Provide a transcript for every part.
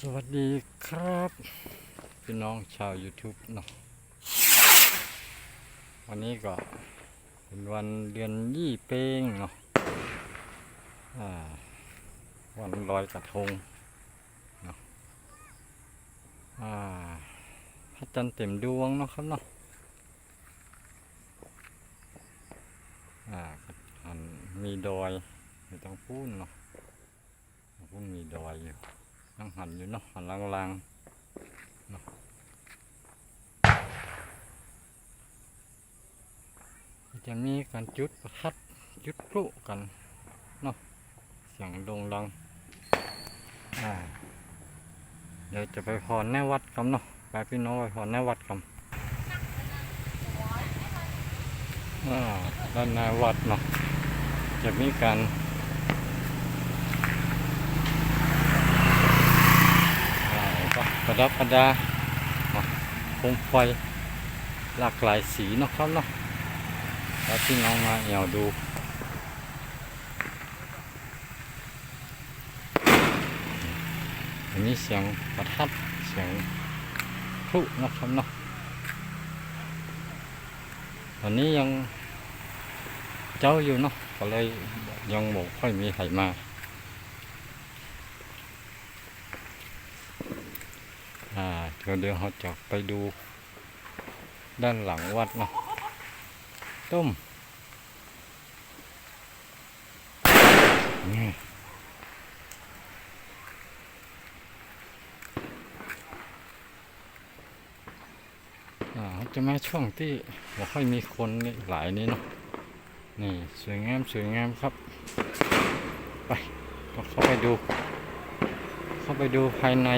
สวัสดีครับ พี่น้องชาว YouTube เนาะวันนี้ก็เป็นวันเดือนยี่เป้งเนาะวันลอยกระทงเนาะพระจันทร์เต็มดวงเนาะครับเนาะมีดอยไม่ต้องพูดเนาะพูดมีดอยอยู่ ยังหันอยู่เนาะหันลางๆเนาะจะมีการจุดประทัดจุดพลุกันเนาะเสียงดงดังอ่าเดี๋ยวจะไปพรแน่วัดกันเนาะไปพี่น้องไปพรแน่วัดกันอ่าด้านหน้าวัดเนาะจะมีการ อ่าก็ป ระดับประดาเนาะโคมไฟหลากหลายสีนะครับเนาะแล้วที่น้องมาเอี่ยวดูอันนี้เสียงประทัดเสียงพลุนะครับเนาะตอนนี้ยังเจ้าอยู่เนาะก็เลยยังไม่ค่อยมีใครมา อ่าเดี๋ยวเดี๋ยวเราจะไปดูด้านหลังวัดเนาะต้มนี่จะมาช่วงที่ไม่ค่อยมีคนนี่หลายนี้เนาะนี่สวยงามสวยงามครับ ไปก็เข้าไปดู เข้าไปดูภายใน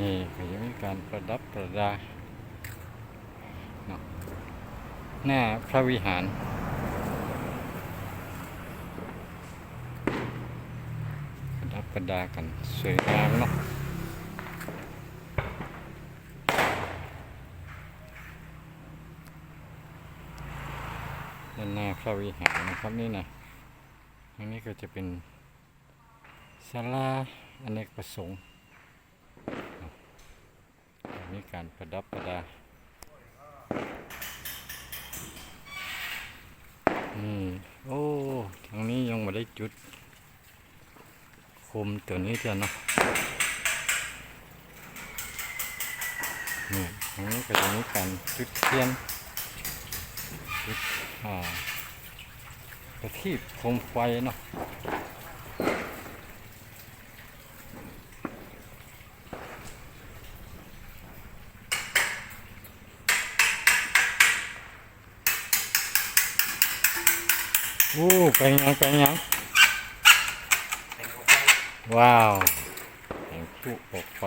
นี่ก็จะมีการประดับประดาหน้าพระวิหาร ประดับประดากันสวยงามเนาะด้านหน้าพระวิหารนะครับนี่นะอันนี้ก็จะเป็นศาลาอเนกประสงค์ มีการประดับประดา นี่ โอ้ทางนี้ยังไม่ได้จุด คมตัวนี้เถอะเนาะนี่ทางนี้ก็จะมีการจุดเทียน จุดอ่าประทีปโคมไฟเนาะ โอ้ไปยังไปยังว้าวแสงผู้ปกไฟ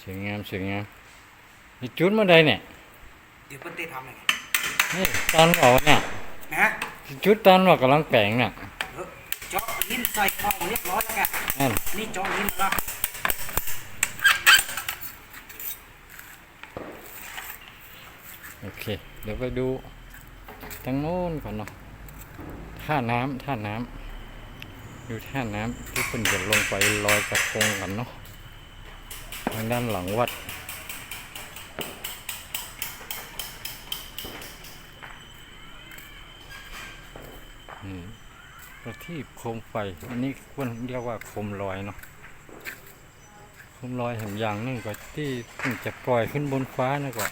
สวยงามสวยงามนี่จุดเมื่อใดเนี่ยเดี๋ยวเปิ้ลเต้ทำเลยไงนี่ตอนบอกเนี่ยนะจุดตอนว่ากำลังแปลงเนี่ยเออเจาะลิ้นใส่เข้าเรียบร้อยแล้วแกนั่นนี่เจาะลิ้นแล้วโอเค เดี๋ยวไปดู ทางโน้นก่อนเนาะท่าน้ำท่าน้ำดูท่าน้ำที่เพิ่นจะลงไปลอยกระทงกันเนาะทางด้านหลังวัดประทีปโคมไฟ อันนี้คนเรียกว่าโคมลอยเนาะโคมลอยเห็นอย่างนึงก็ที่จะปล่อยขึ้นบนฟ้านะก็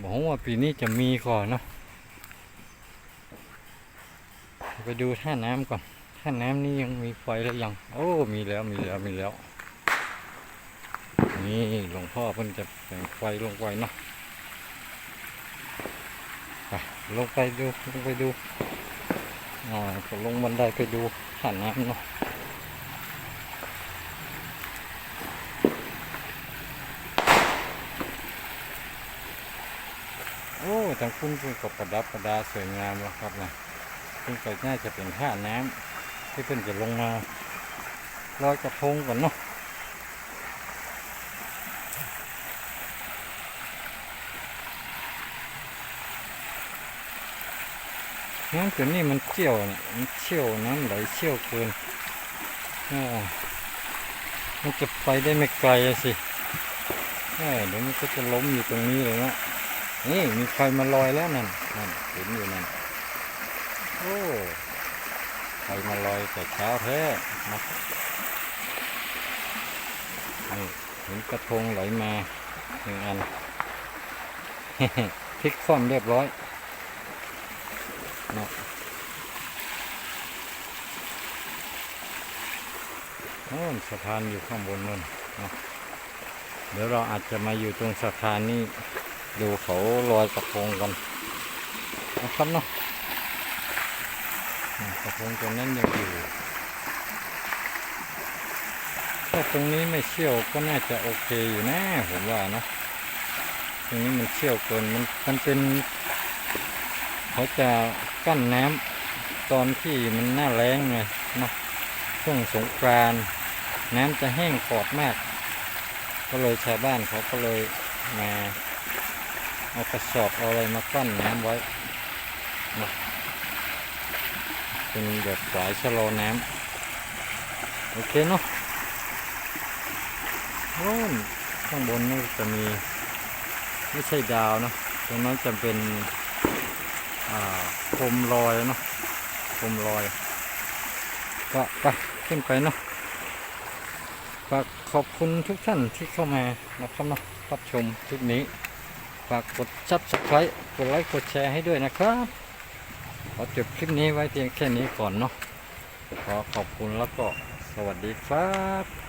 บอกว่าปีนี้จะมีก่อนเนาะ ไปดูท่าน้ำก่อน ท่าน้ำนี่ยังมีไฟหรือยัง โอ้ มีแล้วมีแล้วมีแล้ว นี่หลวงพ่อเพิ่นจะแต่งไฟลงไปเนาะไปลงไปดูลงไปดูอ่าลงบันไดไปดูท่าน้ำเนาะโอ้ทางคุณคุณก็ประดับประดาสวยงามแล้วครับนะ คุณก็น่าจะเป็นท่าน้ำที่เพิ่นจะลงมาลอยกระทงก่อนเนาะน้ำตัวนี้มันเชี่ยวเนี่ยมันเชี่ยวน้ำไหลเชี่ยวเกินอ่ามันจะไปได้ไม่ไกลอะสิเดี๋ยวมันก็จะล้มอยู่ตรงนี้เลยนะนี่มีใครมาลอยแล้วนั่นนั่นเห็นอยู่นั่น โอ้ใครมาลอยแต่เช้าแท้นะนี่เห็นกระทงไหลมาหนึ่งอันพลิกคว่ำเรียบร้อยเนาะโน่นสะพานอยู่ข้างบนนู่นเนาะเดี๋ยวเราอาจจะมาอยู่ตรงสะพานนี้ดูเขาลอยกระทงกันนะครับเนาะ กระทงตรงนั้นยังอยู่ถ้าตรงนี้ไม่เชี่ยวก็น่าจะโอเคอยู่นะผมว่าเนาะตรงนี้มันเชี่ยวเกินมันมันเป็น เขาจะกั้นน้ำตอนที่มันหน้าแล้งไงเนาะช่วงสงกรานน้ำจะแห้งปอดมาก ก็เลยชาวบ้านเขาก็เลยมาเอากระสอบเอาอะไรมากั้นน้ำไว้นะ เป็นแบบสายชะลอน้ำโอเคเนาะโน่นข้างบนนี่จะมีไม่ใช่ดาวเนอะตรงนั้นจะเป็นอ่าโคมลอยเนาะโคมลอยก็ไปขึ้นไปเนาะฝากขอบคุณทุกท่านที่เข้ามานะครับเนาะรับชมคลิปนี้ ฝากกด subscribe กดไลค์กดแชร์ให้ด้วยนะครับ ขอจบคลิปนี้ไว้เพียงแค่นี้ก่อนเนาะขอขอบคุณแล้วก็สวัสดีครับ